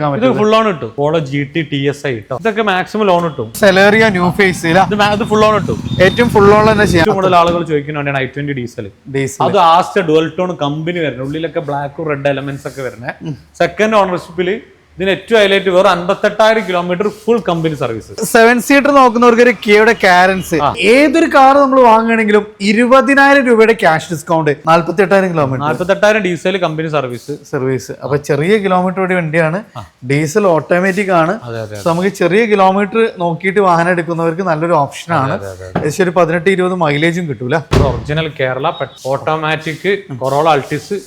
എടുക്കാൻ പറ്റും full on കിട്ടും Polo G T T S I കിട്ടും ഇതൊക്കെ മാക്സിമം ലോൺ കിട്ടും സെലേറിയ ന്യൂ ഫേസ് അത് ഫുൾ ഓൺ കിട്ടും ഏറ്റവും ഫുൾ ഓൺ തന്നെ ചെയ്യാം. കൂടുതൽ ആളുകൾ ചോദിക്കുന്ന വണ്ടിയാണ് ഐ ട്വന്റി ഡീസൽ ഡീസൽ അത് ആസ്റ്റ് ഡുവൽ ടോൺ കമ്പനി വരുന്നത്. ഉള്ളിലൊക്കെ ബ്ലാക്കും റെഡ് എലമെന്റ്സ് ഒക്കെ വരുന്നത്. സെക്കൻഡ് ഓണർഷിപ്പിൽ ഇതിന് ഏറ്റവും ഹൈലൈറ്റ് വേറെ അൻപത്തെട്ടായിരം kilometre full company service seven seater നോക്കുന്നവർക്ക് ഒരു കിയുടെ കാരൻസ് ഏതൊരു കാർ നമ്മൾ വാങ്ങുകയാണെങ്കിലും ഇരുപതിനായിരം രൂപയുടെ ക്യാഷ് ഡിസ്കൗണ്ട് നാല്പത്തി എട്ടായിരം കിലോമീറ്റർ നാൽപ്പത്തെട്ടായിരം ഡീസൽ കമ്പനി സർവീസ് സർവീസ് അപ്പൊ ചെറിയ കിലോമീറ്റർ കൂടി വണ്ടിയാണ്. ഡീസൽ ഓട്ടോമാറ്റിക് ആണ്. നമുക്ക് ചെറിയ കിലോമീറ്റർ നോക്കിയിട്ട് വാഹനം എടുക്കുന്നവർക്ക് നല്ലൊരു ഓപ്ഷൻ ആണ്. ഏകദേശം ഒരു പതിനെട്ട് ഇരുപത് മൈലേജും കിട്ടൂല. Original Kerala automatic Corolla Altis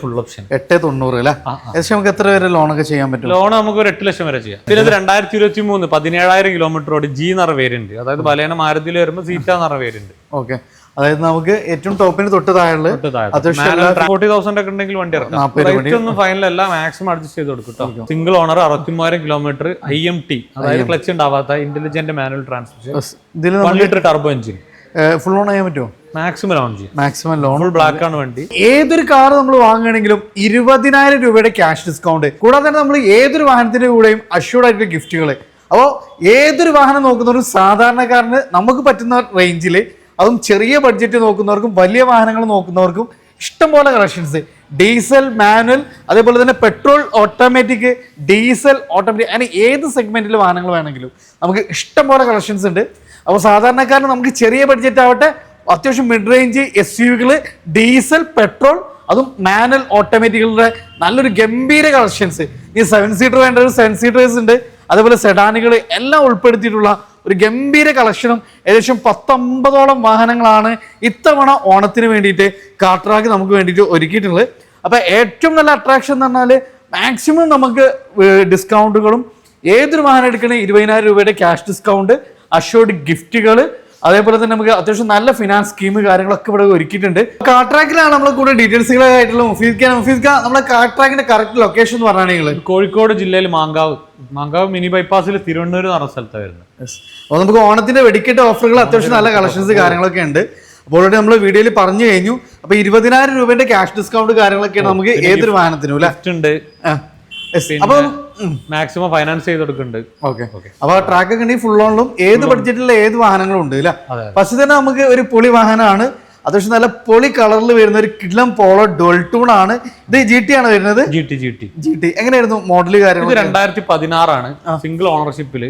full option എട്ട് തൊണ്ണൂറ് അല്ലേ? ഏകദേശം നമുക്ക് എത്ര വരെ ലോണൊക്കെ ചെയ്യാൻ പറ്റും? ലോൺ നമുക്ക് ഒരു എട്ട് ലക്ഷം വരെ ചെയ്യാം. പിന്നെ ഇത് രണ്ടായിരത്തി ഇരുപത്തി മൂന്ന് പതിനേഴായിരം കിലോമീറ്ററോട് ജി നിറ വേരിയന്റ് അതായത് ബലേന മാരുതിയിൽ വരുമ്പോൾ സീറ്റ നിറ വേരിയന്റ് ഓക്കെ അതായത് നമുക്ക് ഏറ്റവും ടോപ്പിന് തൊട്ട് താഴെ. ഫോർട്ടി തൗസൻഡ് ഒക്കെ ഉണ്ടെങ്കിൽ വണ്ടി ഇറക്കാം. ഫൈനൽ അല്ല മാക്സിമം അഡ്ജസ്റ്റ് ചെയ്ത് കൊടുക്കും സിംഗിൾ ഓണർ അറുപത്തിമൂവായിരം കിലോമീറ്റർ ഐ എം ടി അതായത് clutch ഉണ്ടാവാത്ത intelligent manual transmission one litre turbo engine full on ചെയ്യാൻ പറ്റുമോ? മാക്സിമം ലോൺ ചെയ്യും. മാക്സിമം ലോൺ ഫുൾ ബ്ലാക്ക് ആണ് വണ്ടി. ഏതൊരു കാർ നമ്മൾ വാങ്ങുകയാണെങ്കിലും ഇരുപതിനായിരം രൂപയുടെ ക്യാഷ് ഡിസ്കൗണ്ട് കൂടാതെ തന്നെ നമ്മൾ ഏതൊരു വാഹനത്തിന്റെ കൂടെയും അഷ്യൂർഡ് ആയിട്ടുള്ള ഗിഫ്റ്റുകൾ. അപ്പോൾ ഏതൊരു വാഹനം നോക്കുന്നവരും സാധാരണക്കാരന് നമുക്ക് പറ്റുന്ന റേഞ്ചിൽ അതും ചെറിയ ബഡ്ജറ്റ് നോക്കുന്നവർക്കും വലിയ വാഹനങ്ങൾ നോക്കുന്നവർക്കും ഇഷ്ടംപോലെ കളക്ഷൻസ് ഡീസൽ മാനുവൽ അതേപോലെ തന്നെ പെട്രോൾ ഓട്ടോമാറ്റിക് ഡീസൽ ഓട്ടോമാറ്റിക് അങ്ങനെ ഏത് സെഗ്മെന്റിൽ വാഹനങ്ങൾ വേണമെങ്കിലും നമുക്ക് ഇഷ്ടംപോലെ കളക്ഷൻസ് ഉണ്ട്. അപ്പോൾ സാധാരണക്കാരന് നമുക്ക് ചെറിയ ബഡ്ജറ്റ് ആവട്ടെ അത്യാവശ്യം മിഡ് റേഞ്ച് എസ് യുകൾ ഡീസൽ പെട്രോൾ അതും മാനുവൽ ഓട്ടോമാറ്റിക്കുകളുടെ നല്ലൊരു ഗംഭീര കളക്ഷൻസ് ഈ സെവൻ സീറ്റർ വേണ്ട ഒരു സെവൻ സീറ്റേഴ്സ് ഉണ്ട്. അതുപോലെ സെഡാനുകൾ എല്ലാം ഉൾപ്പെടുത്തിയിട്ടുള്ള ഒരു ഗംഭീര കളക്ഷനും ഏകദേശം പത്തൊമ്പതോളം വാഹനങ്ങളാണ് ഇത്തവണ ഓണത്തിന് വേണ്ടിയിട്ട് കാട്രാക്ക് നമുക്ക് വേണ്ടിയിട്ട് ഒരുക്കിയിട്ടുള്ളത്. അപ്പോൾ ഏറ്റവും നല്ല അട്രാക്ഷൻ എന്ന് പറഞ്ഞാൽ മാക്സിമം നമുക്ക് ഡിസ്കൗണ്ടുകളും ഏതൊരു വാഹനം എടുക്കണേ ഇരുപതിനായിരം രൂപയുടെ ക്യാഷ് ഡിസ്കൗണ്ട് അഷ്യോർഡ് ഗിഫ്റ്റുകൾ അതേപോലെ തന്നെ നമുക്ക് അത്യാവശ്യം നല്ല ഫിനാൻസ് സ്കീം കാര്യങ്ങളൊക്കെ ഇവിടെ ഒരുക്കിയിട്ടുണ്ട്. കാട്രാക്കിലാണ് നമ്മൾ കൂടെ ഡീറ്റെയിൽസുകളായിട്ടുള്ള മുഫീദ് ഖാൻ നമ്മുടെ കാട്രാക്കിന്റെ കറക്റ്റ് ലൊക്കേഷൻ എന്ന് പറഞ്ഞാൽ കോഴിക്കോട് ജില്ലയിൽ മാങ്കാവ്. മാങ്കാവ് മിനി ബൈപ്പാസിൽ തിരുവനന്തപുരം എന്ന് പറഞ്ഞ സ്ഥലത്താണ് വരുന്നത്. അപ്പോൾ നമുക്ക് ഓണത്തിന്റെ വെടിക്കെട്ട് ഓഫറുകൾ അത്യാവശ്യം നല്ല കളക്ഷൻസ് കാര്യങ്ങളൊക്കെ ഉണ്ട്. അപ്പോൾ ഓൾറെഡി നമ്മൾ വീഡിയോയിൽ പറഞ്ഞു കഴിഞ്ഞു. അപ്പൊ ഇരുപതിനായിരം രൂപയുടെ ക്യാഷ് ഡിസ്കൗണ്ട് കാര്യങ്ങളൊക്കെയാണ് നമുക്ക് ഏതൊരു വാഹനത്തിനും ഉണ്ട്. അപ്പൊ മാക്സിമം ഫൈനാൻസ് ചെയ്ത് കൊടുക്കുന്നുണ്ട് ഓക്കെ അപ്പൊ ട്രാക്ക് ഒക്കെ ഉണ്ടെങ്കിൽ ഫുൾ ഓണിലും ഏത് ബഡ്ജറ്റിലുള്ള ഏത് വാഹനങ്ങളും ഉണ്ട് അല്ലേ. ഫസ്റ്റ് തന്നെ നമുക്ക് ഒരു പൊളി വാഹനമാണ്. അത്യാവശ്യം നല്ല പൊളി കളറിൽ വരുന്ന ഒരു കിഡ്ലം പോളോ ഡോൾട്ടൂൺ ആണ്. ഇത് ജി ടി ആണ് വരുന്നത്. G T G T G T എങ്ങനെയായിരുന്നു മോഡൽ കാര്യങ്ങൾ രണ്ടായിരത്തി പതിനാറാണ് സിംഗിൾ ഓണർഷിപ്പിൽ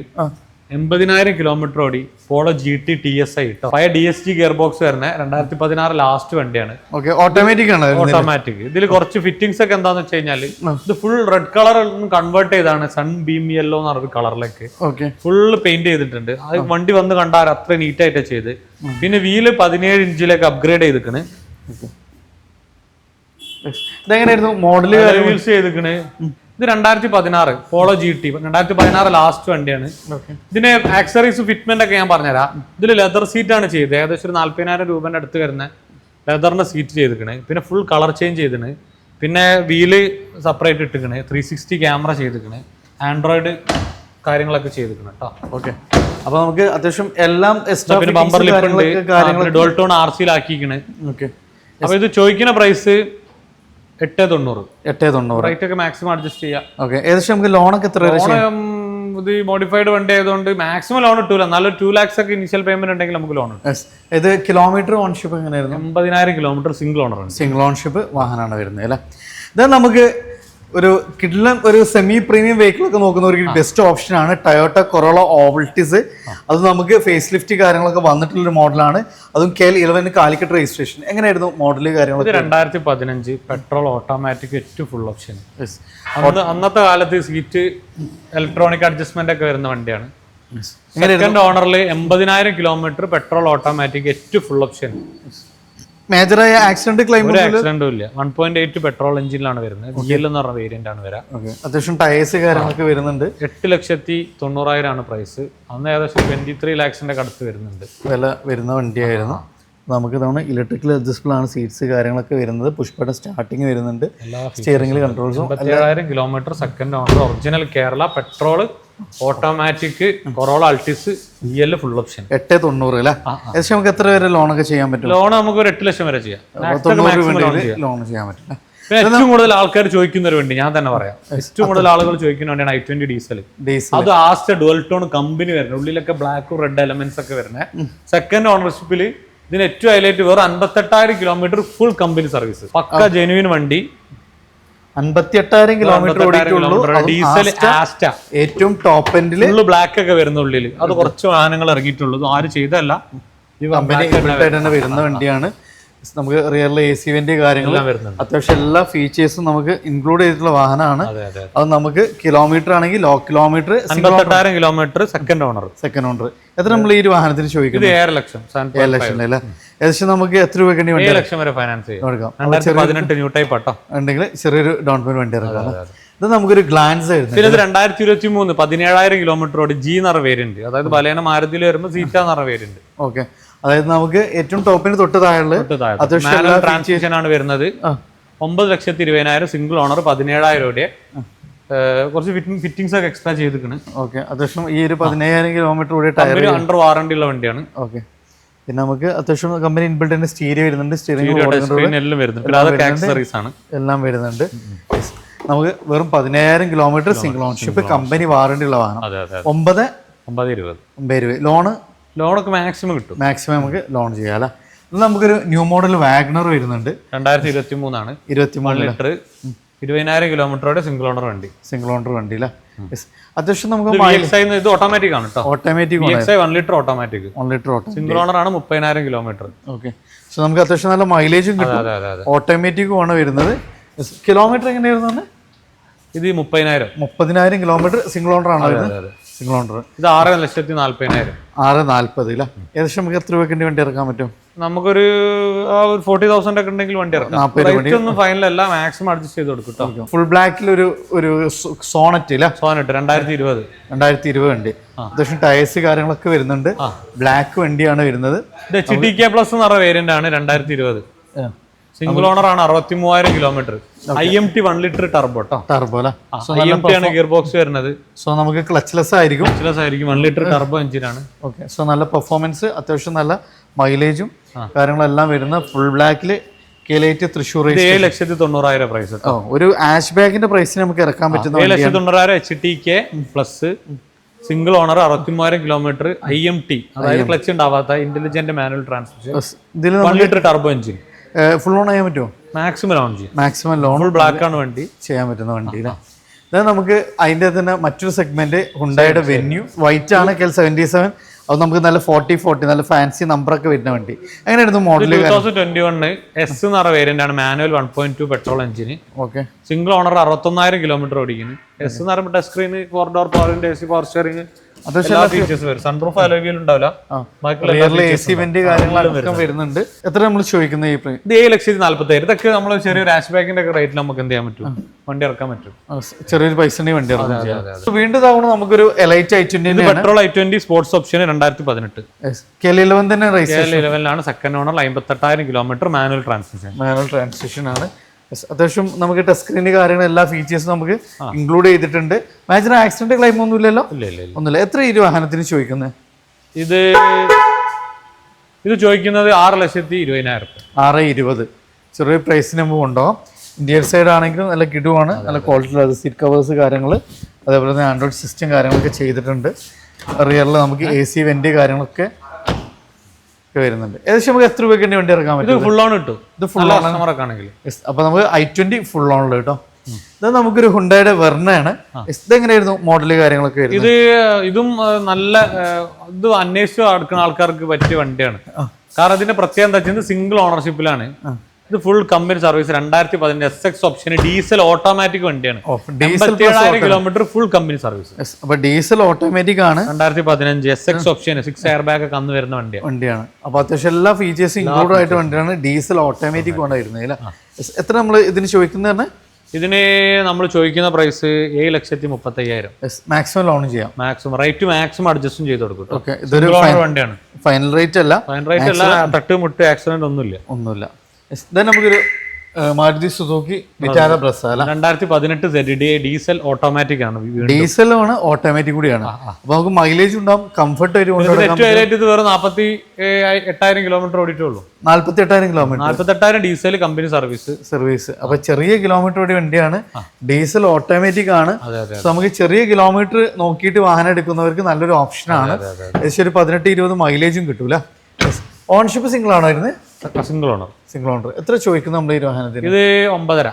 എൺപതിനായിരം കിലോമീറ്റർ ഓടി Polo G T T S I ഇട്ടോ പഴയ D S G gear box വരുന്ന രണ്ടായിരത്തി പതിനാറ് ലാസ്റ്റ് വണ്ടിയാണ്. ഓക്കെ ഓട്ടോമാറ്റിക് ആണ് ഓട്ടോമാറ്റിക് ഇതിൽ കുറച്ച് ഫിറ്റിംഗ്സ് ഒക്കെ എന്താന്ന് വെച്ച് കഴിഞ്ഞാൽ ഇത് ഫുൾ റെഡ് കളർ കൺവേർട്ട് ചെയ്താണ് സൺ ബീം യെല്ലോ എന്ന് പറഞ്ഞ കളറിലേക്ക് ഫുൾ ഫുള്ള് പെയിന്റ് ചെയ്തിട്ടുണ്ട്. അത് വണ്ടി വന്ന് കണ്ടാൽ അത്ര നീറ്റ് ആയിട്ട് ചെയ്ത്. പിന്നെ വീൽ പതിനേഴ് ഇഞ്ചിലേക്ക് അപ്ഗ്രേഡ് ചെയ്തിക്കണ്. ഇതെങ്ങനെയായിരുന്നു മോഡൽ വീൽസ് ചെയ്തിക്കണ്. ഇത് രണ്ടായിരത്തി പതിനാറ് പോളോ ജി ടി രണ്ടായിരത്തി പതിനാറ് ലാസ്റ്റ് വണ്ടിയാണ് ഇതിന് ആക്സറീസ് ഫിറ്റ്മെന്റ് ഒക്കെ ഞാൻ പറഞ്ഞുതരാം. ഇതിൽ ലെതർ സീറ്റ് ആണ് ചെയ്തത്. ഏകദേശം ഒരു നാല്പതിനായിരം രൂപന്റെ അടുത്ത് വരുന്ന ലെതറിന്റെ സീറ്റ് ചെയ്തിരിക്കണ്. പിന്നെ ഫുൾ കളർ ചേഞ്ച് ചെയ്തിക്കണ് പിന്നെ വീൽ സെപ്പറേറ്റ് ഇട്ടിക്കണ് ത്രീ സിക്സ്റ്റി ക്യാമറ ചെയ്തിക്കണ് ആൻഡ്രോയിഡ് കാര്യങ്ങളൊക്കെ ചെയ്തിരിക്കണം കേട്ടോ ഓക്കെ അപ്പൊ നമുക്ക് അത്യാവശ്യം എല്ലാം പിന്നെ ബമ്പർ ലിപ്പ് ഉണ്ട്. ഡോൾട്ടോൺ ആർ സിയിലാക്കിക്കണ് ഓക്കെ അപ്പൊ ഇത് ചോദിക്കുന്ന പ്രൈസ് എട്ട് തൊണ്ണൂറ്. എട്ട് തൊണ്ണൂറ്. റേറ്റ് ഒക്കെ മാക്സിമം അഡ്ജസ്റ്റ് ചെയ്യാം. ഓക്കെ. ഏകദേശം നമുക്ക് ലോണൊക്കെ എത്ര? ലോണ് ഇത് മോഡിഫൈഡ് വണ്ടി ആയതുകൊണ്ട് മാക്സിമം ലോൺ കിട്ടൂല. എന്നാലും ടു ലാക്സ് ഒക്കെ ഇനിഷ്യൽ പേയ്മെന്റ് ഉണ്ടെങ്കിൽ നമുക്ക് ലോൺ. ഇത് കിലോമീറ്റർ ഓൺഷിപ്പ് എങ്ങനെയായിരുന്നു? എൺപതിനായിരം kilometre single owner single ownership വാഹനമാണ് വരുന്നത് അല്ലേ? ഇത് നമുക്ക് ഒരു കിഡ്ലൻ ഒരു സെമി പ്രീമിയം വെഹിക്കിൾ ഒക്കെ നോക്കുന്ന ഒരു ബെസ്റ്റ് ഓപ്ഷൻ ആണ് ടയോട്ട കൊറോള ഓവൾട്ടിസ് അത് നമുക്ക് ഫേസ് ലിഫ്റ്റ് കാര്യങ്ങളൊക്കെ വന്നിട്ടുള്ള ഒരു മോഡലാണ് അതും K L eleven Calicut registration എങ്ങനെയായിരുന്നു മോഡൽ കാര്യങ്ങളൊക്കെ? രണ്ടായിരത്തി പതിനഞ്ച് പെട്രോൾ ഓട്ടോമാറ്റിക് ഏറ്റവും ഫുൾ ഓപ്ഷൻ അന്ന് അന്നത്തെ കാലത്ത് സീറ്റ് ഇലക്ട്രോണിക് അഡ്ജസ്റ്റ്മെന്റ് ഒക്കെ വരുന്ന വണ്ടിയാണ്. സെക്കൻഡ് ഓണറിൽ എൺപതിനായിരം കിലോമീറ്റർ പെട്രോൾ ഓട്ടോമാറ്റിക് ഏറ്റവും ഫുൾ ഓപ്ഷൻ മേജറായ ആക്സിഡന്റ് ക്ലൈം ഒരു ആക്സിഡന്റും ഇല്ല. വൺ പോയിന്റ് എയ്റ്റ് പെട്രോൾ എഞ്ചിനിലാണ് വരുന്നത്. ജി എൽ എന്ന് പറഞ്ഞ വേരിയന്റ് ആണ് വരാം അത്യാവശ്യം ടയേഴ്സ് കാര്യങ്ങളൊക്കെ വരുന്നുണ്ട്. എട്ട് ലക്ഷത്തി തൊണ്ണൂറായിരം ആണ് പ്രൈസ് അന്ന് ഏകദേശം ട്വന്റി ത്രീ ലാക്സിന്റെ അടുത്ത് വരുന്നുണ്ട്. വില വരുന്ന വണ്ടിയായിരുന്നു. നമുക്ക് തവണ ഇലക്ട്രിക്കൽ അഡ്ജസ്റ്റബിൾ ആണ് സീറ്റ്സ് കാര്യങ്ങളൊക്കെ വരുന്നത്. പുഷ്പയുടെ സ്റ്റാർട്ടിങ് വരുന്നുണ്ട്. സ്റ്റിയറിംഗിൽ കൺട്രോൾസും kilometre second owner original Kerala petrol automatic Corolla Altis E L full option എട്ട് തൊണ്ണൂറ് അല്ലേ? ഏകദേശം നമുക്ക് എത്ര വരെ ലോൺ ഒക്കെ ചെയ്യാൻ പറ്റും? ലോൺ നമുക്ക് ഒരു എട്ട് ലക്ഷം വരെ ചെയ്യാം. ലോൺ ചെയ്യാൻ പറ്റും ഏറ്റവും കൂടുതൽ ആൾക്കാർ ചോദിക്കുന്ന വേണ്ടി വണ്ടി ഞാൻ തന്നെ പറയാം. ഏറ്റവും കൂടുതൽ ആളുകൾ ചോദിക്കുന്ന വേണ്ടിയാണ് ഐ ട്വന്റി ഡീസൽ ഡീസൽ അത് ആസ്റ്റ് ഡുവൽ ടോൺ കമ്പനി വരുന്നത്. ഉള്ളിലൊക്കെ ബ്ലാക്ക് റെഡ് എലമെന്റ്സ് ഒക്കെ വരുന്നത് സെക്കൻഡ് ഓണർഷിപ്പിൽ ഇതിന് ഏറ്റവും ഹൈലൈറ്റ് വേറെ അൻപത്തെട്ടായിരം കിലോമീറ്റർ ഫുൾ കമ്പനി സർവീസ് പക്ക ജെനുവിൻ വണ്ടി. അൻപത്തി എട്ടായിരം കിലോമീറ്റർ ഓടിയിട്ടുള്ളൂ. ഡീസൽ ആസ്റ്റ ഏറ്റവും ടോപ്പ് എൻഡിൽ ബ്ലാക്ക് ഒക്കെ വരുന്ന ഉള്ളിൽ അത് കുറച്ച് വാഹനങ്ങൾ ഇറങ്ങിയിട്ടുള്ളൂ. ആരും ചെയ്തല്ല ഈ കമ്പനി തന്നെ വരുന്ന വണ്ടിയാണ്. നമുക്ക് റിയറിലെ എ സി വെന്റ് കാര്യങ്ങൾ വരുന്നുണ്ട്. അത്യാവശ്യം എല്ലാ ഫീച്ചേഴ്സും നമുക്ക് ഇൻക്ലൂഡ് ചെയ്തിട്ടുള്ള വാഹനമാണ്. അതെ നമുക്ക് കിലോമീറ്റർ ആണെങ്കിൽ low kilometre അൻപത്തെട്ടായിരം kilometre second owner second owner എത്ര നമ്മൾ ഈ ഒരു വാഹനത്തിന് ചോദിക്കുന്നത്. ഏഴ് ലക്ഷം ഏഴ് ലക്ഷം അല്ലേ? ഏകദേശം നമുക്ക് എത്ര രൂപ വണ്ടി ലക്ഷം വരെ ഫൈനാൻസ് ചെയ്യാം. പതിനെട്ട് ന്യൂ ടൈപ്പ് ആട്ടോ ഉണ്ടെങ്കിൽ ചെറിയൊരു ഡൗൺ പേയ്മെന്റ് വണ്ടി ഇറക്കാം. ഇത് നമുക്കൊരു ഗ്ലാൻസ് ആയിരുന്നു. പിന്നെ ഇത് രണ്ടായിരത്തി ഇരുപത്തി മൂന്ന് പതിനേഴായിരം കിലോമീറ്റർ ഓടി ജി നിറ വേരിയന്റ് അതായത് ബലേന മാരുതിയിൽ വരുമ്പോൾ സീറ്റ നിറ വേരിയന്റ് ഓക്കെ അതായത് നമുക്ക് ഏറ്റവും ടോപ്പിന് തൊട്ട് താഴെ. ട്രാൻസ്ലേഷൻ ട്രാൻസ്മിഷൻ ആണ് വരുന്നത്. ഒമ്പത് ലക്ഷത്തി ഇരുപതിനായിരം സിംഗിൾ ഓണർ പതിനേഴായിരം രൂപയുടെ കുറച്ച് ഫിറ്റിംഗ് ഫിറ്റിംഗ്സ് ഒക്കെ എക്സ്ട്രാ ചെയ്തിരിക്കണ്. ഓക്കെ. അത്യാവശ്യം ഈ ഒരു പതിനയ്യായിരം കിലോമീറ്റർ കൂടി ടയർ അണ്ടർ വാറണ്ടി ഉള്ള വണ്ടിയാണ്. ഓക്കെ. പിന്നെ നമുക്ക് അത്യാവശ്യം കമ്പനി ഇൻബിൾഡ് സ്റ്റീരിയോ വരുന്നുണ്ട്. സ്റ്റിയറിംഗ് സ്ക്രീൻ എല്ലാം വരുന്നുണ്ട്. അതൊക്കെ ആണ്. എല്ലാം വരുന്നുണ്ട്. നമുക്ക് വെറും പതിനായിരം kilometre single ownership company warranty ഉള്ള വാഹനം. ഒമ്പത് ഒമ്പത് ഇരുപത്. ഒമ്പത് ഇരുപത് ലോണ് ലോണൊക്കെ മാക്സിമം കിട്ടും. മാക്സിമം നമുക്ക് ലോൺ ചെയ്യാം അല്ലേ? ഇത് നമുക്കൊരു ന്യൂ മോഡൽ വാഗ്നർ വരുന്നുണ്ട്. രണ്ടായിരത്തി ഇരുപത്തി മൂന്നാണ് ഇരുപത്തി മൂന്ന് ലിറ്റർ ഇരുപതിനായിരം കിലോമീറ്ററോടെ സിംഗിൾ ഓണർ വണ്ടി. സിംഗിൾ ഓണർ വണ്ടി അല്ലേ. അത്യാവശ്യം നമുക്ക് ഇത് ഓട്ടോമാറ്റിക് ആണ് കേട്ടോ automatic one litre automatic one litre single owner ആണ് മുപ്പതിനായിരം കിലോമീറ്റർ ഓക്കെ സോ നമുക്ക് അത്യാവശ്യം നല്ല മൈലേജും കിട്ടും. ഓട്ടോമാറ്റിക്കും ആണ് വരുന്നത്. കിലോമീറ്റർ എങ്ങനെയായിരുന്നു? ഇത് മുപ്പതിനായിരം. മുപ്പതിനായിരം കിലോമീറ്റർ സിംഗിൾ ഓണർ ആണ് വരുന്നത്. സിംഗിൾ ഓണർ ഇത് ആറ് ലക്ഷത്തി നാല്പതിനായിരം. ആറ് നാല്പത് ഇല്ല ഏകദേശം നമുക്ക് എത്ര രൂപയ്ക്ക് വണ്ടി ഇറക്കാൻ പറ്റും? നമുക്കൊരു ഒരു ഫോർട്ടി തൗസൻഡ് ഒക്കെ ഉണ്ടെങ്കിൽ വണ്ടി ഇറക്കാം. ഫൈനൽ അല്ല മാക്സിമം അഡ്ജസ്റ്റ് ചെയ്ത് കൊടുക്കും ഫുൾ ബ്ലാക്കിൽ ഒരു ഒരു സോണറ്റ് ഇല്ല സോണറ്റ് രണ്ടായിരത്തി ഇരുപത് രണ്ടായിരത്തി ഇരുപത് വണ്ടി. അത്യാവശ്യം ടയേഴ്സ് കാര്യങ്ങളൊക്കെ വരുന്നുണ്ട്. ബ്ലാക്ക് വണ്ടിയാണ് വരുന്നത്. എച്ച് ഡി കെ പ്ലസ് എന്ന് പറഞ്ഞ വേരിയന്റ് ആണ് രണ്ടായിരത്തി ഇരുപത് സിംഗിൾ ഓണർ ആണ് അറുപത്തി മൂവായിരം kilometre I M T one litre turbo turbo അല്ല? ഐ എം ടി ആണ് ഗിയർ ബോക്സ് വരുന്നത്. സോ നമുക്ക് ക്ലച്ച്ലെസ് ആയിരിക്കും. ചിലസ് ആയിരിക്കും. വൺ ലിറ്റർ ടർബോ എഞ്ചിനാണ് ഓക്കെ സോ നല്ല പെർഫോമൻസ് അത്യാവശ്യം നല്ല മൈലേജും കാര്യങ്ങളെല്ലാം വരുന്ന ഫുൾ ബ്ലാക്കിൽ കേലേറ്റ് തൃശ്ശൂർ ഏഴ് ലക്ഷത്തി തൊണ്ണൂറായിരം പ്രൈസ് ഒരു ആഷ് ബാഗിന്റെ പ്രൈസ് നമുക്ക് ഇറക്കാൻ പറ്റുന്ന ഏഴ് ലക്ഷത്തി തൊണ്ണൂറായിരം H T K plus single owner അറുപത്തിമൂവായിരം kilometre I M T അതായത് ക്ലച്ച് ഉണ്ടാവാത്ത ഇന്റലിജന്റ് മാനുവൽ ട്രാൻസ്മിഷൻ ഇതിൽ one litre turbo engine full on ചെയ്യാൻ പറ്റുമോ? മാക്സിമം ലോൺ ചെയ്യും. മാക്സിമം ലോൺ ഫുൾ ബ്ലാക്ക് ആണ് വണ്ടി. ചെയ്യാൻ പറ്റുന്ന വണ്ടി അല്ലേ നമുക്ക് അതിന്റെ തന്നെ മറ്റൊരു സെഗ്മെന്റ് ഹുണ്ടായുടെ വെന്യൂ വൈറ്റ് ആണ് കെൽ സെവന്റി സെവൻ അത് നമുക്ക് നല്ല ഫോർട്ടി ഫോർട്ടി നല്ല ഫാൻസി നമ്പറൊക്കെ വരുന്ന വണ്ടി. എങ്ങനെയായിരുന്നു model two thousand twenty one S എന്ന് പറഞ്ഞ വേരിയന്റ് ആണ്. Manual one point two petrol എഞ്ചിന് ഓക്കെ സിംഗിൾ ഓണർ അറുപത്തൊന്നായിരം കിലോമീറ്റർ ഓടിക്കുന്നു. എസ് എന്ന് പറയുമ്പോൾ ടച്ച് സ്ക്രീൻ ഫോർ ഡോർ പവറിന്റെ A C power steering alloy wheel ഉണ്ടാവില്ല. കാര്യങ്ങളൊക്കെ വരുന്നുണ്ട്. എത്ര നമ്മൾ ചോദിക്കുന്നത് ഈ പ്ര- ഇത് ഏഴ് ലക്ഷത്തി നാല്പത്തി ഇതൊക്കെ നമ്മൾ ചെറിയൊരു ആഷ് ബാക്കിന്റെ ഒക്കെ റേറ്റിൽ നമുക്ക് എന്ത് ചെയ്യാൻ പറ്റും? വണ്ടി ഇറക്കാൻ പറ്റും. ചെറിയൊരു പൈസ വണ്ടി ഇറക്കാം. വീണ്ടും തവണ നമുക്കൊരു elite I twenty petrol I twenty sports option രണ്ടായിരത്തി പതിനെട്ട് ഇലവൻ തന്നെ ഇലവനിലാണ് second owner അമ്പത്തെട്ടായിരം kilometre manual transmission manual transmission ആണ്. അത്യാവശ്യം നമുക്ക് ടച്ച് സ്ക്രീനിന്റെ കാര്യങ്ങൾ എല്ലാ ഫീച്ചേഴ്സും നമുക്ക് ഇൻക്ലൂഡ് ചെയ്തിട്ടുണ്ട്. മാജിന് ആക്സിഡന്റ് ക്ലെയിം ഒന്നും ഇല്ലല്ലോ ഇല്ല ഇല്ല ഇല്ല. ഒന്നുമില്ല. എത്ര ഈ വാഹനത്തിന് ചോദിക്കുന്നത് ഇത് ഇത് ചോദിക്കുന്നത് ആറ് ലക്ഷത്തി ഇരുപതിനായിരം ആറ് ഇരുപത്. ചെറിയ പ്രൈസിന് മുമ്പ് ഉണ്ടോ ഇന്ത്യൻ സൈഡ് ആണെങ്കിലും നല്ല കിടുവാണ്. നല്ല ക്വാളിറ്റി ഉള്ളത് സീറ്റ് കവേഴ്സ് കാര്യങ്ങൾ അതേപോലെ തന്നെ ആൻഡ്രോയിഡ് സിസ്റ്റം കാര്യങ്ങളൊക്കെ ചെയ്തിട്ടുണ്ട്. റിയറിൽ നമുക്ക് എ സി വെന്റ് കാര്യങ്ങളൊക്കെ ഒക്കെ വരുന്നുണ്ട്. ഏകദേശം നമുക്ക് എത്ര രൂപയ്ക്ക് വണ്ടി ഇറക്കാൻ ഇത് പറ്റും? ഫുൾ ഓൺ കിട്ടും ഇത് ഫുൾ ആണെങ്കിൽ Yes, അപ്പൊ നമുക്ക് ഐ ട്വന്റി ഫുൾ ഓണിൽ കേട്ടോ. ഇത് നമുക്കൊരു ഹുണ്ടയുടെ വെർണയാണ്. ഇതെങ്ങനെയായിരുന്നു മോഡൽ കാര്യങ്ങളൊക്കെ ഇത് ഇതും നല്ല ഇത് അന്വേഷിച്ച് നടക്കുന്ന ആൾക്കാർക്ക് പറ്റിയ വണ്ടിയാണ്. കാരണം ഇതിന്റെ പ്രത്യേകത എന്താ വെച്ചാൽ സിംഗിൾ ഓണർഷിപ്പിലാണ് ഇത് ഫുൾ കമ്പനി സർവീസ് രണ്ടായിരത്തി പതിനഞ്ച് S X option diesel automatic വണ്ടിയാണ്. Diesel kilometre full company service അപ്പൊ ഡീസൽ ഓട്ടോമാറ്റിക് ആണ്. രണ്ടായിരത്തി പതിനഞ്ച് S X option six air bag ഒക്കെ അന്ന് വരുന്ന വണ്ടിയാണ്. വണ്ടിയാണ്. അപ്പൊ അത്യാവശ്യം എല്ലാ ഫീച്ചേഴ്സും ഇൻക്ലൂഡ് ആയിട്ട് വണ്ടിയാണ് ഡീസൽ ഓട്ടോമാറ്റിക് ആണ് വരുന്നത് അല്ലേ? എത്ര നമ്മൾ ഇതിന് ചോദിക്കുന്നത് തന്നെ? ഇതിന് നമ്മൾ ചോദിക്കുന്ന പ്രൈസ് ഏഴ് ലക്ഷത്തി മുപ്പത്തി അയ്യായിരം മാക്സിമം ലോൺ ചെയ്യാം. മാക്സിമം റേറ്റ് മാക്സിമം അഡ്ജസ്റ്റും ചെയ്ത് കൊടുക്കും ഇതൊരു വണ്ടിയാണ്. ഫൈനൽ റേറ്റ് അല്ല. ഫൈനൽ റേറ്റ് അല്ല തട്ട് മുട്ട് ആക്സിഡന്റ് ഒന്നുമില്ല. ഒന്നുമില്ല. നമുക്കൊരു മാരുതി സുസുക്കി വിറ്റാര ബ്രസ് അല്ല. രണ്ടായിരത്തി പതിനെട്ട് സെഡ് ഡി ഡീസൽ ഓട്ടോമാറ്റിക് ആണ്. ഡീസലാണ് ഓട്ടോമാറ്റിക് കൂടിയാണ്. അപ്പൊ നമുക്ക് മൈലേജ് ഉണ്ടാവും കംഫർട്ട് ആയിട്ട് ഇത് വെറും നാൽപ്പത്തി എട്ടായിരം കിലോമീറ്റർ ഓടിയിട്ടുള്ളൂ. നാല്പത്തി എട്ടായിരം കിലോമീറ്റർ നാൽപ്പത്തി എട്ടായിരം ഡീസൽ കമ്പനി സർവീസ് സർവീസ് അപ്പൊ ചെറിയ കിലോമീറ്റർ ഓടി വണ്ടിയാണ് ഡീസൽ ഓട്ടോമാറ്റിക് ആണ്. നമുക്ക് ചെറിയ കിലോമീറ്റർ നോക്കിയിട്ട് വാഹനം എടുക്കുന്നവർക്ക് നല്ലൊരു ഓപ്ഷനാണ് ഏകദേശം ഒരു പതിനെട്ട് ഇരുപത് മൈലേജും കിട്ടൂല. ഓൺഷിപ്പ് സിംഗിൾ ആണോ ഇരുന്ന് സിംഗിൾ ഓണർ സിംഗിൾ ഓണർ എത്ര ചോദിക്കുന്നു നമ്മൾ ഈ വാഹനത്തിന്? ഇത് ഒമ്പതര.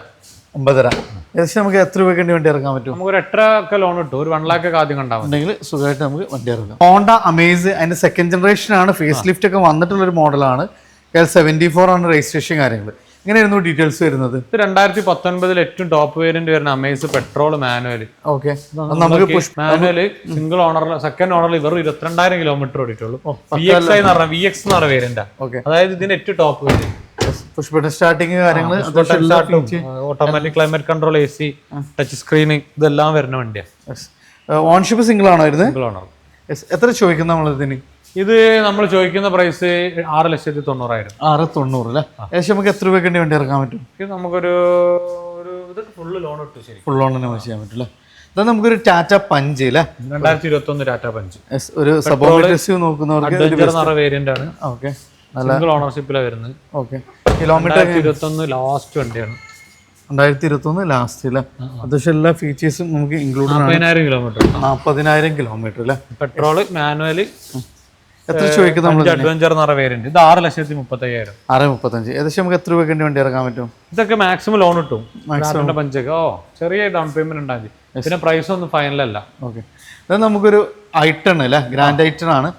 ഒമ്പതര. ഏകദേശം നമുക്ക് എത്ര രൂപയ്ക്ക് വണ്ടി ഇറങ്ങാൻ പറ്റും? നമുക്ക് ഒരു എട്ടര ഒക്കെ ലോൺ കിട്ടും ഒരു വൺ ലാക്ക് ഒക്കെ ആദ്യം കണ്ടാൽ ഉണ്ടെങ്കിൽ സുഖമായിട്ട് നമുക്ക് വണ്ടി ഇറങ്ങാം. ഹോണ്ട അമേസ് അതിന്റെ സെക്കൻഡ് ജനറേഷൻ ആണ്. ഫേസ് ലിഫ്റ്റ് ഒക്കെ വന്നിട്ടുള്ള ഒരു മോഡലാണ് എൽ സെവന്റി ഫോർ ആണ് രജിസ്ട്രേഷൻ കാര്യങ്ങൾ ഇങ്ങനെയായിരുന്നു ഡീറ്റെയിൽസ് വരുന്നത്? ഇത് രണ്ടായിരത്തി പത്തൊൻപതിൽ ഏറ്റവും ടോപ്പ് വേരിയന്റ് വരുന്ന അമേസ് പെട്രോൾ മാനുവൽ ഓക്കെ നമുക്ക് push manual single owner second owner വെറും ഇരുപത്തിരണ്ടായിരം കിലോമീറ്റർ ഓടിയിട്ടുള്ളൂ. വി എക്സ് എന്ന് പറഞ്ഞ വി എക്സ് എന്ന് പറഞ്ഞ വേരിയന്റ്. അതായത് ഇതിന്റെ ഏറ്റവും ടോപ്പ് വേരിയന്റ് പുഷ് സ്റ്റാർട്ടിങ് കാര്യങ്ങൾ automatic climate control A C touch screen ഇതെല്ലാം വരുന്ന വണ്ടിയാണ് ഓൺഷിപ്പ് സിംഗിൾ ആണോ സിംഗിൾ ഓണർ. എത്ര ചോദിക്കും നമ്മൾ ഇതിന് ഇത് നമ്മൾ ചോദിക്കുന്ന പ്രൈസ് ആറ് ലക്ഷത്തി തൊണ്ണൂറായിരം. ആറ് തൊണ്ണൂറ് അല്ലേ? ഏകദേശം നമുക്ക് എത്ര രൂപയ്ക്ക് വേണ്ടി ഇറക്കാൻ പറ്റും? ഇത് നമുക്കൊരു ഒരു ഇതൊക്കെ ഫുള്ള് ലോൺ ഇട്ടു ശരി. ഫുൾ ലോൺ തന്നെ ചെയ്യാൻ പറ്റും അതാ ഇതാ നമുക്കൊരു ടാറ്റ പഞ്ച് അല്ലേ? രണ്ടായിരത്തി ഇരുപത്തി ഒന്ന് ടാറ്റ പഞ്ച് ഒരു സബോമേറ്റീവ് നോക്കുന്നവർക്ക് വേരിയന്റ് ആണ്. ഓക്കെ സിംഗിൾ ഓണർഷിപ്പിലാണ് വരുന്നത്. ഓക്കെ കിലോമീറ്റർ ഇരുപത്തി ഒന്ന് ലാസ്റ്റ് വണ്ടിയാണ്. രണ്ടായിരത്തി ഇരുപത്തി ഒന്ന് ലാസ്റ്റ് അല്ലേ അത്യാവശ്യം എല്ലാ ഫീച്ചേഴ്സും നമുക്ക് ഇൻക്ലൂഡ് നാൽപ്പതിനായിരം കിലോമീറ്റർ നാൽപ്പതിനായിരം കിലോമീറ്റർ അല്ലേ? പെട്രോൾ മാനുവൽ എത്ര ചോദിക്കും നമ്മൾ അഡ്വഞ്ചർ എന്ന് പറഞ്ഞ വേരിയന്റ് ഇത് ആറ് ലക്ഷത്തി മുപ്പത്തി അയ്യായിരം ആറ് മുപ്പത്തഞ്ച്. ഏകദേശം നമുക്ക് എത്ര രൂപയ്ക്ക് വേണ്ടി ഇറക്കാൻ പറ്റും? ഇതൊക്കെ മാക്സിമം ലോൺ കിട്ടും. മാക്സിമം പഞ്ചൊക്കെ ഓ ചെറിയ ഡൗൺ പേയ്മെന്റ് ഉണ്ടാകും പിന്നെ പ്രൈസ് ഒന്നും ഫൈനലല്ല ഓക്കെ അത് നമുക്കൊരു ഐട്ടൺ അല്ലേ ഗ്രാൻഡ് ഐട്ടൺ ആണ്.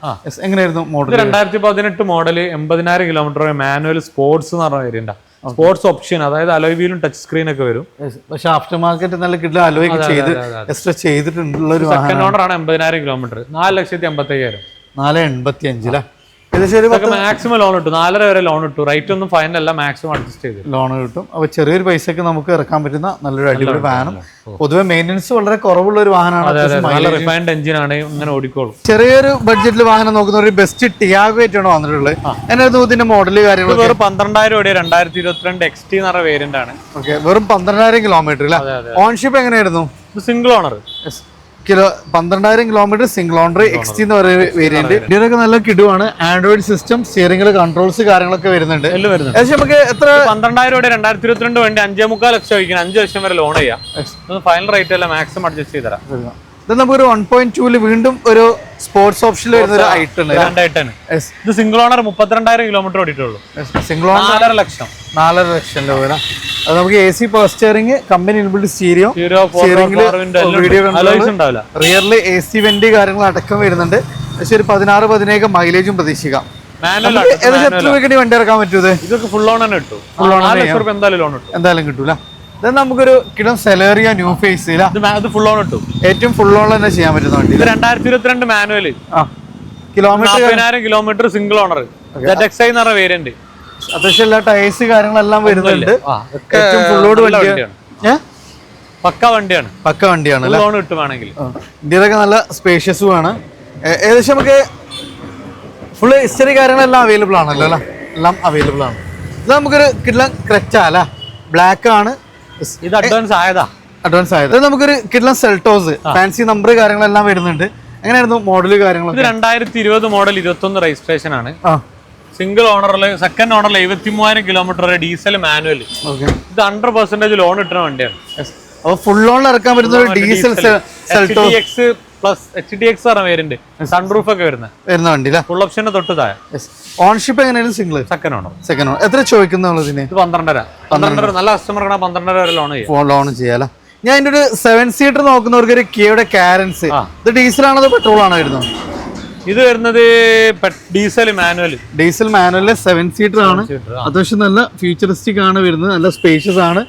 എങ്ങനെയായിരുന്നു മോഡൽ രണ്ടായിരത്തി പതിനെട്ട് മോഡൽ എൺപതിനായിരം കിലോമീറ്റർ മാനുവൽ സ്പോർട്സ് എന്ന് പറഞ്ഞ വേരിയന്റ് സ്പോർട്സ് ഓപ്ഷൻ അതായത് അലോയ് വീലും ടച്ച് സ്ക്രീൻ ഒക്കെ വരും. പക്ഷെ ആഫ്റ്റർ മാർക്കറ്റ് നല്ല കിട്ടില്ല. അലോയ് ചെയ്ത് എക്സ്ട്രാ ചെയ്തിട്ടുള്ള ഒരു സെക്കൻഡ് ഓണർ ആണ് എൺപതിനായിരം കിലോമീറ്റർ നാല് ലക്ഷത്തി എൺപത്തി അയ്യായിരം നാല് എൺപത്തി അഞ്ചിലാ ഏകദേശം മാക്സിമം ലോൺ കിട്ടും നാലര വരെ ലോൺ കിട്ടും റേറ്റ് ഒന്നും ഫൈനൽ അല്ല. മാക്സിമം അഡ്ജസ്റ്റ് ചെയ്ത്. ലോൺ കിട്ടും. അപ്പൊ ചെറിയൊരു പൈസക്ക് നമുക്ക് ഇറക്കാൻ പറ്റുന്ന നല്ലൊരു അടിപൊളി വാഹനം. പൊതുവെ മെയിന്റനൻസ് വളരെ കുറവുള്ള ഒരു വാഹനമാണ്. നല്ല റിഫൈൻഡ് എഞ്ചിൻ ആണ്. ഇങ്ങനെ ഓടിക്കോളും. ചെറിയൊരു ബഡ്ജറ്റിൽ വാഹനം നോക്കുന്ന ഒരു ബെസ്റ്റ് ടിയാഗോ ആയിട്ടാണ് വന്നിട്ടുള്ളത്. എന്നായിരുന്നു ഇതിന്റെ മോഡൽ ഇത് കാര്യങ്ങൾ വെറും പന്ത്രണ്ടായിരം ഓടിയ. രണ്ടായിരത്തി ഇരുപത്തിരണ്ട് എക്സ് ടി എന്ന് പറഞ്ഞ വേരിയന്റ് ആണ്. ഓക്കെ വെറും പന്ത്രണ്ടായിരം കിലോമീറ്റർ അല്ലേ. ഓൺഷിപ്പ് എങ്ങനെയായിരുന്നു? സിംഗിൾ ഓണർ കിലോ പന്ത്രണ്ടായിരം കിലോമീറ്റർ സിംഗിൾ ഓണറി എക്സ് ടി എന്ന് പറയുന്ന വേരിയന്റ് ഇതിനൊക്കെ നല്ല കിടുവാണ്. ആൻഡ്രോയിഡ് സിസ്റ്റം സ്റ്റിയറിംഗിൽ കൺട്രോൾസ് കാര്യങ്ങളൊക്കെ വരുന്നുണ്ട്. ഏകദേശം നമുക്ക് എത്ര പന്ത്രണ്ടായിരം രൂപ രണ്ടായിരത്തി ഇരുപത്തിരണ്ട് വേണ്ടി അഞ്ചേ മുക്കാൽ ലക്ഷം വയ്ക്കണം അഞ്ച് ലക്ഷം വരെ ലോൺ ചെയ്യാം. ഫൈനൽ റേറ്റ് എല്ലാം മാക്സിമം അഡ്ജസ്റ്റ് ചെയ്ത് തരാം. ഇത് നമുക്കൊരു വൺ പോയിന്റ് ടൂൽ വീണ്ടും ഒരു സ്പോർട്സ് ഓപ്ഷൻ വരുന്ന ഒരു ഐറ്റം രണ്ടായിട്ടാണ് ഇത് സിംഗിൾ ഓണർ മുപ്പത്തിരണ്ടായിരം കിലോമീറ്റർ ഓടിയിട്ടുള്ളൂ. സിംഗിൾ ഓണർ നാലര ലക്ഷം. നാലര ലക്ഷം രൂപ. അത് നമുക്ക് A C power steering company inbuilt stereo ഉണ്ടാവില്ല. റിയറിൽ എ സി വെന്റ് കാര്യങ്ങൾ അടക്കം വരുന്നുണ്ട്. പക്ഷെ ഒരു പതിനാറ് പതിനേഴ് മൈലേജും പ്രതീക്ഷിക്കാം. ഏകദേശം എത്ര രൂപയ്ക്ക് വണ്ടി ഇറക്കാൻ പറ്റൂത് ഇതൊക്കെ ഫുൾ ഓൺ തന്നെ കിട്ടും. ലക്ഷം റുപ്യ എന്തായാലും കിട്ടൂല. ഇത് നമുക്കൊരു കിടം സെലേറിയ ന്യൂ ഫേസ് അത് ഫുൾ ഓൺ കിട്ടും. ഏറ്റവും ഫുൾ ഓൺ തന്നെ ചെയ്യാൻ പറ്റുന്ന വണ്ടി ഇത്. രണ്ടായിരത്തി ഇരുപത്തിരണ്ട് manual kilometre kilometre single owner variant അത്യാവശ്യം എല്ലാ ടയേഴ്സ് കാര്യങ്ങളെല്ലാം വരുന്നുണ്ട്. ഏറ്റവും ലോഡ് വണ്ടിയാണ്. പക്ക വണ്ടിയാണ്. പക്ക വണ്ടിയാണ് ലോൺ കിട്ടുവാണെങ്കിൽ. ഇന്ത്യയിലൊക്കെ നല്ല സ്പേഷ്യസും ആണ് ഏ- ഏകദേശം നമുക്ക് ഫുള്ള് ഹിസ്റ്ററി കാര്യങ്ങളെല്ലാം അവൈലബിൾ ആണല്ലോ അല്ലേ? എല്ലാം അവൈലബിൾ ആണ്. ഇത് നമുക്കൊരു കിഡ്ലൻ ക്രെറ്റ അല്ല? ബ്ലാക്ക് ആണ്. ഇത് അഡ്വാൻസ് ആയതാ. അഡ്വാൻസ് ആയത്. ഇത് നമുക്കൊരു കിഡ്ലൻ സെൽട്ടോസ് ഫാൻസി നമ്പർ കാര്യങ്ങളെല്ലാം വരുന്നുണ്ട്. എങ്ങനെയായിരുന്നു മോഡൽ ഇത് കാര്യങ്ങളൊക്കെ? രണ്ടായിരത്തി ഇരുപത് മോഡൽ ഇരുപത്തൊന്ന് രജിസ്ട്രേഷൻ ആണ്. ആ. സിംഗിൾ ഓണറിൽ സെക്കൻഡ് ഓണറിൽ എഴുപത്തി മൂവായിരം കിലോമീറ്റർ വരെ ഡീസൽ മാനുവൽ ഇത് ഹൺഡ്രഡ് പെർസെന്റേജ് ലോൺ കിട്ടുന്ന വണ്ടിയാണ്. അപ്പോൾ ഫുൾ ഓണിൽ ഇറക്കാൻ പറ്റുന്ന ഒരു diesel X plus H D X പറഞ്ഞ പേരുണ്ട്. സൺറൂഫ് ഒക്കെ വരുന്ന വരുന്ന വണ്ടി ഫുൾ ഓപ്ഷന്റെ തൊട്ട് താഴെ. ഓൺഷിപ്പ് എങ്ങനെയാണ് single second owner second owner എത്ര ചോദിക്കുന്ന ഇത് പന്ത്രണ്ടര. പന്ത്രണ്ടര നല്ല കസ്റ്റമർ പന്ത്രണ്ടര വരെ ലോൺ ചെയ്യും ലോൺ ചെയ്യാലോ ഞാൻ എന്റെ ഒരു സെവൻ സീറ്റർ നോക്കുന്നവർക്ക് ഒരു കിയുടെ കാരൻസ് ഇത് ഡീസൽ ആണോ പെട്രോൾ ആണോ വരുന്നത്? ഇത് വരുന്നത് diesel manual. Diesel manual seven seater ആണ്. അത്യാവശ്യം നല്ല ഫ്യൂച്ചറിസ്റ്റിക് ആണ് വരുന്നത്. നല്ല സ്പേഷ്യസ് ആണ്.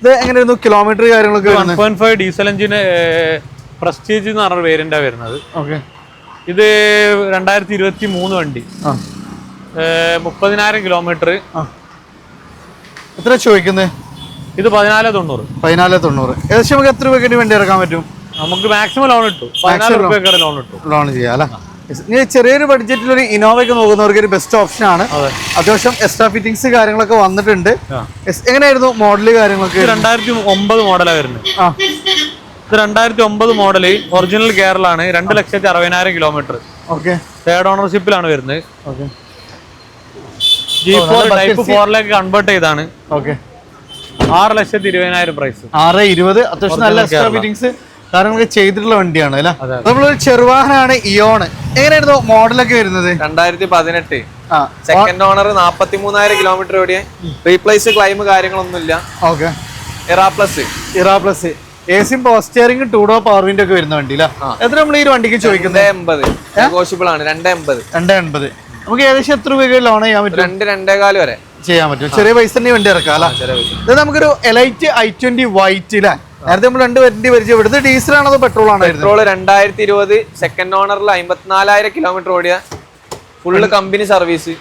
ഇത് എങ്ങനെയായിരുന്നു കിലോമീറ്റർ കാര്യങ്ങളൊക്കെ വൺ വരുന്നത് പോയിന്റ് ഫൈവ് ഡീസൽ എഞ്ചിന് പ്രസ്റ്റീജ് എന്ന് പറഞ്ഞ പേരിന്റെ വരുന്നത്. ഓക്കെ ഇത് രണ്ടായിരത്തി ഇരുപത്തി മൂന്ന് വണ്ടി മുപ്പതിനായിരം കിലോമീറ്റർ എത്ര ചോദിക്കുന്നത് ഇത് പതിനാല് തൊണ്ണൂറ്. പതിനാല് തൊണ്ണൂറ്. ഏകദേശം നമുക്ക് എത്ര രൂപയ്ക്ക് വേണ്ടി ഇറക്കാൻ പറ്റും? നമുക്ക് മാക്സിമം ലോൺ കിട്ടും ലോൺ കിട്ടും ലോൺ ചെയ്യാം അല്ലേ? ഇനി ചെറിയൊരു ബഡ്ജറ്റിൽ ഒരു ഇന്നോവ ഒക്കെ നോക്കുന്നവർക്ക് ഒരു ബെസ്റ്റ് ഓപ്ഷൻ ആണ്. അത്യാവശ്യം എക്സ്ട്രാ ഫിറ്റിംഗ്സ് കാര്യങ്ങളൊക്കെ വന്നിട്ടുണ്ട്. എങ്ങനെയായിരുന്നു മോഡൽ കാര്യങ്ങളൊക്കെ? രണ്ടായിരത്തി ഒമ്പത് മോഡലാണ് വരുന്നത്. ഇത് രണ്ടായിരത്തി ഒമ്പത് മോഡൽ ഒറിജിനൽ കേരളാണ് രണ്ട് ലക്ഷത്തി അറുപതിനായിരം കിലോമീറ്റർ ഓക്കെ. തേർഡ് ഓണർഷിപ്പിലാണ് വരുന്നത്. ഓക്കെ. ജി ഫോർ ടൈപ്പ് ഫോറിലേക്ക് കൺവേർട്ട് ചെയ്താണ്. ഓക്കെ. ആറ് ലക്ഷത്തി ഇരുപതിനായിരം പ്രൈസ് ആറ് ഇരുപത്. അത്യാവശ്യം നല്ല എക്സ്ട്രാ. ഫിറ്റിംഗ്സ് കാര്യങ്ങളൊക്കെ ചെയ്തിട്ടുള്ള വണ്ടിയാണ് അല്ലേ. നമ്മളൊരു ചെറുവാഹനാണ് ഇയോണ്. എങ്ങനെയായിരുന്നു മോഡലൊക്കെ വരുന്നത്? രണ്ടായിരത്തി പതിനെട്ട് സെക്കൻഡ് ഓണർ നാപ്പത്തി മൂന്നായിരം കിലോമീറ്റർ ഓടിയ റീപ്ലേസ് ക്ലൈം കാര്യങ്ങളൊന്നുമില്ല. Okay. Era plus Era plus A സിയും steering two door power window ഒക്കെ വരുന്ന വണ്ടി അല്ലേ എത്ര നമ്മൾ ഈ വണ്ടിക്ക് ചോദിക്കുന്നത്? എൺപത് നെഗോഷ്യബിൾ ആണ് രണ്ട് എൺപത് രണ്ട് എൺപത് നമുക്ക് ഏകദേശം എത്ര രൂപയ്ക്ക് ലോൺ ചെയ്യാൻ പറ്റും? രണ്ട് രണ്ടേകാൽ വരെ. ചെയ്യാൻ പറ്റും. ചെറിയ പൈസ തന്നെ വണ്ടി ഇറക്കാം അല്ലേ? ഇത് നമുക്കൊരു എലൈറ്റ് ഐ ട്വന്റി വൈറ്റ് അല്ലേ നേരത്തെ നമ്മൾ രണ്ട് വണ്ടി പരിചയം. ഇവിടുത്തെ ഡീസൽ ആണോ പെട്രോൾ ആണോ പെട്രോൾ പെട്രോൾ രണ്ടായിരത്തി ഇരുപത് സെക്കൻഡ് ഓണറിൽ അമ്പത്തിനാലായിരം കിലോമീറ്റർ ഓടിയ full company service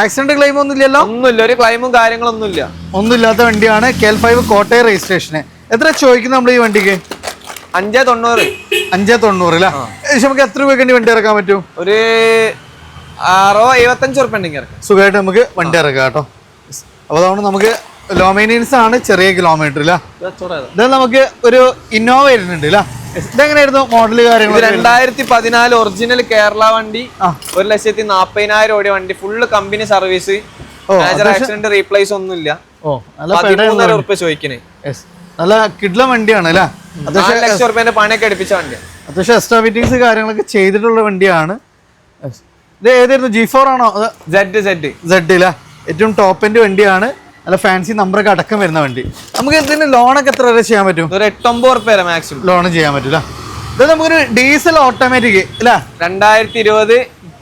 accident claim ഒന്നും ഇല്ലല്ലോ? ഒന്നുമില്ല. ഒരു ക്ലെയിമും ക്ലൈമും കാര്യങ്ങളൊന്നുമില്ല. ഒന്നുമില്ലാത്ത വണ്ടിയാണ് കെൽ ഫൈവ് കോട്ടയം രജിസ്ട്രേഷന് എത്ര ചോദിക്കുന്നു നമ്മൾ ഈ വണ്ടിക്ക്? അഞ്ചേ തൊണ്ണൂറ്. അഞ്ചേ തൊണ്ണൂറ് അല്ലേ നമുക്ക് എത്ര രൂപയ്ക്ക് വണ്ടി ഇറക്കാൻ പറ്റും? ഒരു ആറോ എഴുപത്തഞ്ച് ഉറുപ്പ ഉണ്ടെങ്കിൽ ഇറക്കാം. സുഖമായിട്ട് നമുക്ക് വണ്ടി ഇറക്കാം കേട്ടോ. അപ്പോൾ അതുകൊണ്ട് നമുക്ക് ലോ മെയിന്റെനൻസ് ആണ് ചെറിയ കിലോമീറ്റർ അല്ലേ ഇത് നമുക്ക് ഒരു ഇന്നോവ വരുന്നുണ്ട് ഇതെങ്ങനെയായിരുന്നു മോഡൽ കാര്യങ്ങൾ രണ്ടായിരത്തി പതിനാല് ഒറിജിനൽ കേരള വണ്ടി. ഒരു ലക്ഷത്തി നാപ്പതിനായിരം ഓടിയ വണ്ടി full company service accident replace ഒന്നുമില്ല. പതിമൂന്നര ഉറുപ്പ ചോദിക്കണേ. നല്ല കിഡ്ല വണ്ടിയാണ് അല്ലേ ലക്ഷം പണിയൊക്കെ എടുപ്പിച്ച വണ്ടിയാണ് അത്യാവശ്യം എക്സ്ട്രാ ഫിറ്റിംഗ്സ് കാര്യങ്ങളൊക്കെ ചെയ്തിട്ടുള്ള വണ്ടിയാണ്. ഇത് ഏതായിരുന്നു? ജി ഫോർ ആണോ? സെഡ് സെഡ് സെഡ് ഇല്ല ഏറ്റവും ടോപ്പിന്റെ വണ്ടിയാണ്. നല്ല ഫാൻസി നമ്പറൊക്കെ അടക്കം വരുന്ന വണ്ടി. നമുക്ക് ഇതിന് ലോണൊക്കെ എത്ര വരെ ചെയ്യാൻ പറ്റും? ഒരു എട്ടൊമ്പത് ഉറുപ്പ വരെ മാക്സിമം ലോൺ ചെയ്യാൻ പറ്റൂല. ഇത് നമുക്കൊരു ഡീസൽ ഓട്ടോമാറ്റിക് അല്ലേ രണ്ടായിരത്തി ഇരുപത്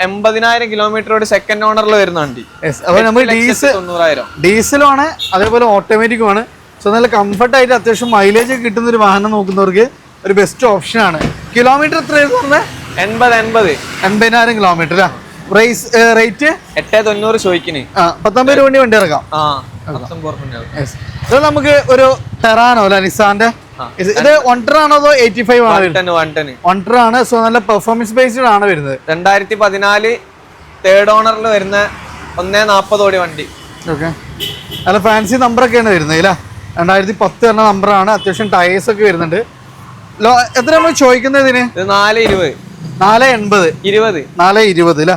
എൺപതിനായിരം കിലോമീറ്ററോട് സെക്കൻഡ് ഓണറിൽ വരുന്ന വണ്ടി. അപ്പോൾ നമ്മൾ ഡീസൽ തൊണ്ണൂറായിരം. ഡീസലാണ് ആണ് അതേപോലെ ഓട്ടോമാറ്റിക്കും ആണ്. സോ നല്ല കംഫർട്ടായിട്ട് അത്യാവശ്യം മൈലേജ് കിട്ടുന്ന ഒരു വാഹനം നോക്കുന്നവർക്ക് ഒരു ബെസ്റ്റ് ഓപ്ഷനാണ് ആണ്. കിലോമീറ്റർ എത്രയായിരുന്നു എൺപത് എൺപത്. എൺപതിനായിരം കിലോമീറ്റർ അല്ലേ റേറ്റ് എട്ട് തൊണ്ണൂറ് ചോദിക്കണേ. ആ പത്തൊമ്പത് രൂപ വണ്ടി വണ്ടി ഇറക്കാം. ഇത് നമുക്ക് ഒരു ടെറാനോ അല്ലെ നിസാന്റെ ഇത് വണ്ടർ ആണോ അതോ എയ്റ്റി ഫൈവ് ആണോ വണ്ടർ ആണ് സോ നല്ല പെർഫോമൻസ് ബേസ്ഡ് ആണ് വരുന്നത്. രണ്ടായിരത്തി പതിനാല് തേർഡ് ഓണറിൽ വരുന്ന ഒന്നേ നാപ്പത് ഓടി വണ്ടി. ഓക്കെ നല്ല ഫാൻസി നമ്പർ നമ്പറൊക്കെയാണ് വരുന്നത് ഇല്ല രണ്ടായിരത്തി പത്ത് എന്ന ആണ്. അത്യാവശ്യം ടയേഴ്സ് ഒക്കെ വരുന്നുണ്ട്. എത്ര നമ്മൾ ചോദിക്കുന്നത് ഇതിന്? ഇത് നാല് ഇരുപത്. നാല് എൺപത്. ഇരുപത്. നാല് ഇരുപത് ഇല്ല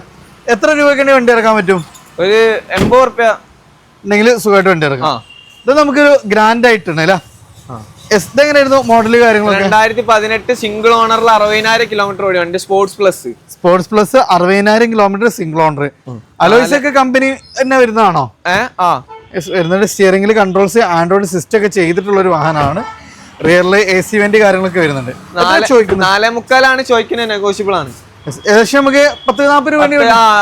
എത്ര രൂപയ്ക്ക് വണ്ടി ഇറക്കാൻ പറ്റും? ഒരു എൺപത് ഉറുപ്പ്യ. ഉണ്ടെങ്കിൽ സുഖമായിട്ട് വണ്ടി ഇറക്കാം. ഇത് നമുക്കൊരു ഗ്രാൻഡ് ആയിട്ടുണ്ട് അല്ലേ? എസ് ഇതെങ്ങനെയായിരുന്നു മോഡൽ കാര്യങ്ങളൊക്കെ? രണ്ടായിരത്തി പതിനെട്ട് സിംഗിൾ ഓണറിൽ അറുപതിനായിരം കിലോമീറ്റർ ഓടി വണ്ടി സ്പോർട്സ് പ്ലസ് സ്പോർട്സ് പ്ലസ് അറുപതിനായിരം കിലോമീറ്റർ സിംഗിൾ ഓണർ അലോയ്സ് ഒക്കെ കമ്പനി തന്നെ വരുന്നതാണോ? വരുന്നുണ്ട്. സ്റ്റിയറിംഗിൽ കൺട്രോൾസ് ആൻഡ്രോയിഡ് സിസ്റ്റം ഒക്കെ ചെയ്തിട്ടുള്ള ഒരു വാഹനമാണ്. റിയറിൽ എ സി വെന്റ് കാര്യങ്ങളൊക്കെ വരുന്നുണ്ട്. നാല് മുക്കാലാണ് ചോദിക്കുന്നത് നെഗോഷ്യബിൾ ആണ്. ഏകദേശം നമുക്ക് പത്ത് നാൽപ്പത് രൂപ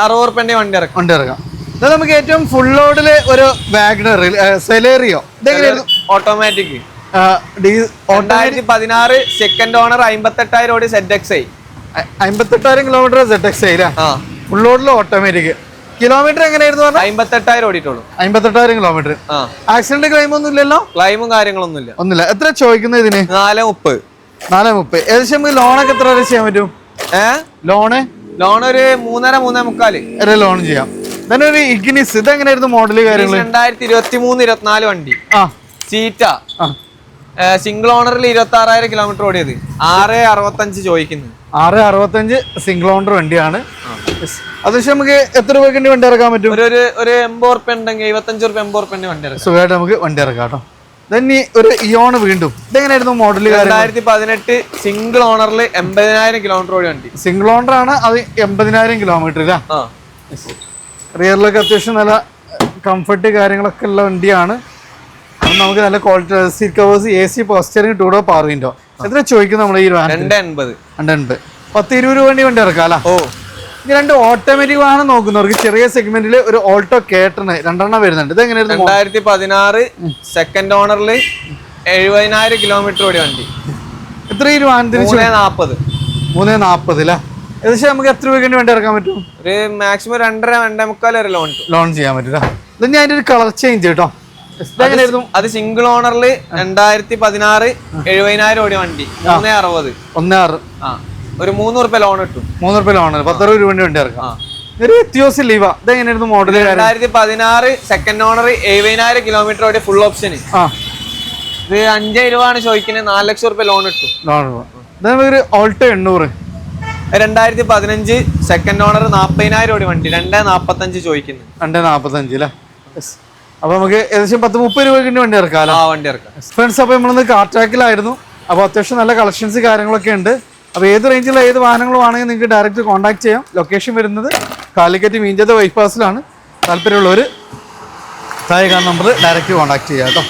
അറുപത് വണ്ടി ഇറക്കാം. വണ്ടി ഇറക്കാം. ഇത് നമുക്ക് ഏറ്റവും ഫുൾ ലോഡിൽ ഒരു വാഗ്നർ സെലേറിയോ ഇതെങ്ങനെയായിരുന്നു ഓട്ടോമാറ്റിക് രണ്ടായിരത്തി പതിനാറ് സെക്കൻഡ് ഓണർ അമ്പത്തെട്ടായിരം ഓടി Z X I അമ്പത്തെട്ടായിരം kilometre Z X I full ലോഡിൽ ഓട്ടോമാറ്റിക് കിലോമീറ്റർ എങ്ങനെയായിരുന്നു അമ്പത്തെട്ടായിരം ഓടിയിട്ടുള്ളൂ. അമ്പത്തെട്ടായിരം കിലോമീറ്റർ ആക്സിഡന്റ് ക്ലെയിം ഒന്നും ഇല്ലല്ലോ? ക്ലൈമും കാര്യങ്ങളൊന്നുമില്ല ഒന്നുമില്ല. എത്ര ചോദിക്കുന്നത് ഇതിന്? നാല് മുപ്പത്. നാല് മുപ്പത്. ഏകദേശം ലോണൊക്കെ എത്ര വരെ ചെയ്യാൻ പറ്റും? ഏ? ലോണ്? ലോൺ ഒരു മൂന്നര മൂന്നേ മുക്കാൽ. വരെ ലോൺ ചെയ്യാം. തന്നെ ഒരു ഇഗ്നിസ് ഇതെങ്ങനെയായിരുന്നു മോഡൽ കാര്യങ്ങൾ രണ്ടായിരത്തി ഇരുപത്തി മൂന്ന് ഇരുപത്തിനാല് വണ്ടി. ആ. സീറ്റ ആ. സിംഗിൾ ഓണറിൽ ഇരുപത്തി ആറായിരം കിലോമീറ്റർ ഓടിയത്. ആറ് അറുപത്തഞ്ച് ചോദിക്കുന്നു. ആറ് അറുപത്തഞ്ച് സിംഗിൾ ഓണർ വണ്ടിയാണ്. അത് പക്ഷെ നമുക്ക് എത്ര രൂപയ്ക്ക് വണ്ടി ഇറക്കാൻ പറ്റും? ഒരു ഒരു എൺപത് ഉറുപ്പ്യ ഉണ്ടെങ്കിൽ എഴുപത്തഞ്ച് ഉറുപ്പ്യ എൺപത് ഉറുപ്പ വണ്ടി ഇറക്കാം. സുഖമായിട്ട് നമുക്ക് വണ്ടി ഇറക്കാം കേട്ടോ. തന്നെ ഒരു ഇയോണ് വീണ്ടും. ഇതെങ്ങനെയായിരുന്നു മോഡൽ രണ്ടായിരത്തി പതിനെട്ട് സിംഗിൾ ഓണറിൽ എൺപതിനായിരം കിലോമീറ്റർ ഓടി വണ്ടി. സിംഗിൾ ഓണർ ആണ് അത് എൺപതിനായിരം കിലോമീറ്റർ റിയറിലൊക്കെ അത്യാവശ്യം നല്ല കംഫർട്ട് കാര്യങ്ങളൊക്കെ ഉള്ള വണ്ടിയാണ്. നമുക്ക് നല്ല quality seat covers A C power steering two door power window എത്ര ചോദിക്കും നമ്മൾ ഈ രണ്ട് എൺപത് ഉണ്ട് പത്ത് ഇരുപത് രൂപ വണ്ടി ഇറക്കാം അല്ല? ഓ. രണ്ട് ഓട്ടോമാറ്റിക് വാഹനം നോക്കുന്നവർക്ക് ചെറിയ സെഗ്മെന്റിൽ ഒരു ഓൾട്ടോ കേട്ടണ് രണ്ടെണ്ണം വരുന്നുണ്ട്. ഇത് എങ്ങനെയായിരുന്നു രണ്ടായിരത്തി പതിനാറ് സെക്കൻഡ് ഓണറിൽ എഴുപതിനായിരം കിലോമീറ്റർ ഓടി വണ്ടി. എത്ര വാഹനത്തിന് മൂന്നേ നാപ്പത്. മൂന്ന് നാൽപ്പത് അല്ലേ ഏകദേശം നമുക്ക് എത്ര രൂപയ്ക്ക് വേണ്ടി ഇറക്കാൻ പറ്റും? ഒരു മാക്സിമം രണ്ടര രണ്ടേ മുക്കാൽ വരെ ലോൺ ലോൺ ചെയ്യാൻ പറ്റില്ല ഇത് ഞാൻ ഒരു കളർ ചേഞ്ച് കേട്ടോ ഇതെങ്ങനെയായിരുന്നു അത് സിംഗിൾ ഓണറിൽ രണ്ടായിരത്തി പതിനാറ് എഴുപതിനായിരം ഓടി വണ്ടി. ഒന്നേ അറുപത്. ഒന്നേ ആറ്. ആ. ഒരു മൂന്ന് റുപ്യ ലോൺ കിട്ടും. മൂന്ന് റുപ്യ ലോൺ പത്തറുപത് രൂപ വണ്ടി ഇറക്കാം. ആ ഒരു എത്തിയോസ് ലീവ ഇതെങ്ങനെയായിരുന്നു മോഡൽ രണ്ടായിരത്തി പതിനാറ് സെക്കൻഡ് ഓണർ എഴുപതിനായിരം കിലോമീറ്റർ ഓടിയ ഫുൾ ഓപ്ഷൻ ഇത് അഞ്ചേ രൂപയാണ് ആണ് ചോദിക്കുന്നത്. നാല് ലക്ഷം റുപ്യ ലോൺ കിട്ടും. ലോൺ ഒരു ഓൾട്ടോ എണ്ണൂറ്. രണ്ടായിരത്തി പതിനഞ്ച് സെക്കൻഡ് ഓണർ നാപ്പതിനായിരം ഓടി വണ്ടി. രണ്ടേ നാപ്പത്തഞ്ച് ചോദിക്കുന്നു രണ്ടേ നാപ്പത്തഞ്ച് അല്ലേ അപ്പൊ നമുക്ക് ഏകദേശം പത്ത് മുപ്പത് രൂപയ്ക്ക് വണ്ടി ഇറക്കാം ആ വണ്ടി ഇറക്കാം. ഫ്രണ്ട്സ് അപ്പോൾ നമ്മളൊന്ന് കാർ അപ്പൊ അത്യാവശ്യം നല്ല കളക്ഷൻസ് കാര്യങ്ങളൊക്കെ ഉണ്ട്. അപ്പോൾ ഏത് റേഞ്ചിലുള്ള ഏത് വാഹനങ്ങളുമാണെങ്കിൽ നിങ്ങൾക്ക് ഡയറക്റ്റ് കോൺടാക്ട് ചെയ്യാം. ലൊക്കേഷൻ വരുന്നത് കാലിക്കറ്റ് മീഞ്ചത്തെ ബൈപ്പാസിലാണ് താല്പര്യമുള്ളവർ താഴെ കാണുന്ന നമ്പർ ഡയറക്റ്റ് കോൺടാക്ട് ചെയ്യാം കേട്ടോ.